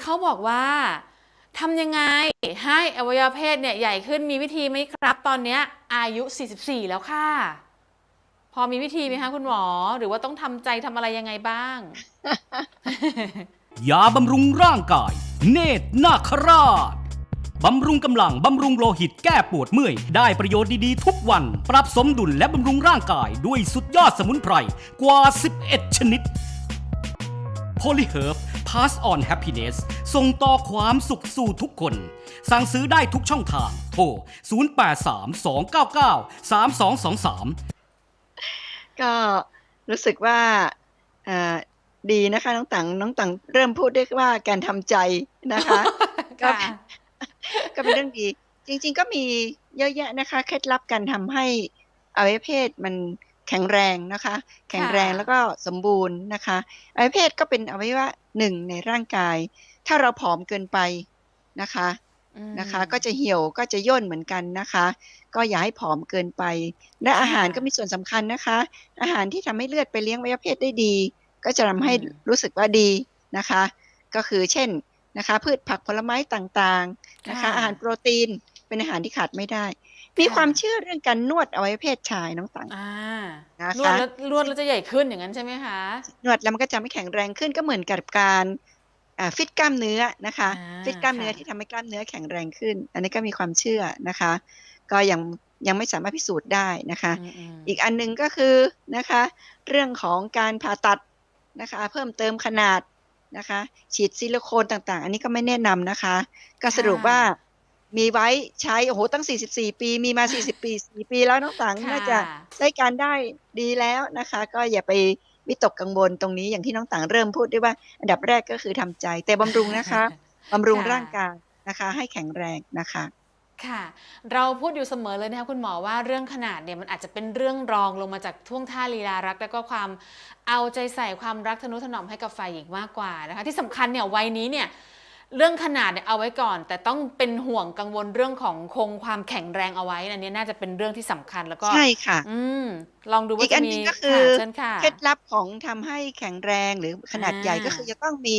เขาบอกว่าทำยังไงให้อวัยวะเพศเนี่ยใหญ่ขึ้นมีวิธีไหมครับ ตอนเนี้ยอายุ 44 แล้วค่ะ พอมีวิธีไหมคะคุณหมอ หรือว่าต้องทำใจทำอะไรยังไงบ้าง ยาบำรุงร่างกาย เนตรนาคราชบำรุงกำลัง บำรุงโลหิตแก้ปวดเมื่อย ได้ประโยชน์ดีๆ ทุกวัน ปรับสมดุลและบำรุงร่างกาย ด้วยสุดยอดสมุนไพรกว่า 11 ชนิด Polyherb Pass on Happiness ส่งต่อความสุขสู่ทุกคน สั่งซื้อได้ทุกช่องทาง โทร 0832993223 ก็รู้สึกว่าเอ่อดีนะคะ น้องตังน้องตังเริ่มพูดได้ว่าการทำใจนะคะก็ค่ะก็เป็นเรื่องดี จริง ๆ ก็มีเยอะแยะนะคะ เคล็ดลับการทำให้อวัยวะเพศมัน แข็งแรงนะคะ แข็งแรงแล้วก็สมบูรณ์นะคะอวัยวะเพศก็เป็นอวัยวะหนึ่งในร่างกาย ถ้าเราผอมเกินไปนะคะอืมนะคะ ก็จะเหี่ยวก็จะย่นเหมือนกันนะคะ ก็อย่าให้ผอมเกินไป และอาหารค่ะก็มีส่วนสำคัญนะคะ อาหารที่ทำให้เลือดไปเลี้ยงอวัยวะเพศได้ดี ก็จะทำให้อืมรู้สึกว่าดีนะคะ ก็คือเช่นนะคะ พืชผักผลไม้ต่างๆนะคะ อาหารโปรตีนเป็นอาหารที่ขาดไม่ได้ มีความเชื่อเรื่องการนวดอวัยวะเพศชายน้องตังอ่านะคะนวดแล้วนวดแล้วจะใหญ่ขึ้นอย่างนั้นใช่ไหมคะ นวดแล้วมันก็จะไม่แข็งแรงขึ้นก็เหมือนกับการอ่าฟิตกล้ามเนื้อนะคะอ่าฟิตกล้ามเนื้อค่ะที่ทำให้กล้ามเนื้อแข็งแรงขึ้น อันนี้ก็มีความเชื่อนะคะ ก็ยังยังไม่สามารถพิสูจน์ได้นะคะอืมอืมอีกอันหนึ่งก็คือนะคะ เรื่องของการผ่าตัดนะคะ เพิ่มเติมขนาดนะคะ ฉีดซิลิโคนต่างๆ อันนี้ก็ไม่แนะนำนะคะ ก็สรุปว่า มีไว้ใช้โอ้โหตั้ง 44 ปีมีมา 40 ปี 4 ปีแล้วน้องตังค่ะน่าจะใช้การได้ดีแล้วนะคะ ก็อย่าไปวิตกกังวลตรงนี้อย่างที่น้องตังเริ่มพูดได้ว่า อันดับแรกก็คือทำใจ แต่บำรุงนะคะบำรุงค่ะร่างกายนะคะ ให้แข็งแรงนะคะค่ะ เราพูดอยู่เสมอเลยนะคะคุณหมอว่าเรื่องขนาดเนี่ยมันอาจจะเป็นเรื่องรองลงมาจากท่วงท่าลีลารัก แล้วก็ความเอาใจใส่ความรักทนุถนอมให้กับฝ่ายหญิงมากกว่านะคะ ที่สำคัญเนี่ยวัยนี้เนี่ย เรื่องขนาดเนี่ยเอาไว้ก่อน แต่ต้องเป็นห่วงกังวลเรื่องของคงความแข็งแรงเอาไว้อันนี้น่าจะเป็นเรื่องที่สำคัญแล้วก็ใช่ค่ะ อืมลองดูว่าอีกอัจะนมีหนึ่งก็คือค่ะเชิญค่ะเคล็ดลับของทำให้แข็งแรงหรือขนาดใหญ่อ่าก็คือจะต้องมี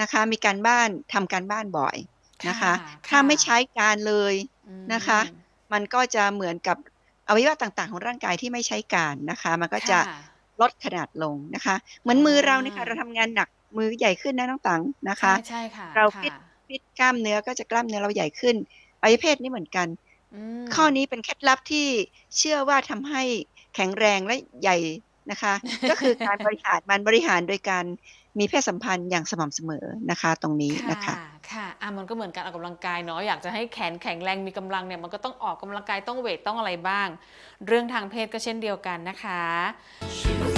นะคะ มีการบ้านทำการบ้านบ่อยนะคะค่ะถ้าไม่ใช้การเลยอืมนะคะ มันก็จะเหมือนกับอวัยวะต่างๆ ของร่างกายที่ไม่ใช้การนะคะ มันก็จะค่ลดขนาดลงนะคะ เหมือนมือเราเนี่ยค่ะอ่าเราทำงานหนัก มือใหญ่ขึ้นนะน้องตังนะคะใช่ใช่ค่ะ เราค่ะฟิตฟิตกล้ามเนื้อก็จะกล้ามเนื้อเราใหญ่ขึ้นอวัยวะเพศนี่เหมือนกันมข้อนี้เป็นเคล็ดลับที่เชื่อว่าทำให้แข็งแรงและใหญ่นะคะ ก็คือการบริหารมันบริหารโดยการมีเพศสัมพันธ์อย่างสม่ำเสมอนะคะ ตรงนี้นะคะค่ะอะมันก็เหมือนการออกกำลังกายเนาะอยากจะให้แขนแข็งแรงมีกำลังเนี่ยมันก็ต้องออกกำลังกายต้องเวทต้องอะไรบ้าง เรื่องทางเพศก็เช่นเดียวกันนะคะ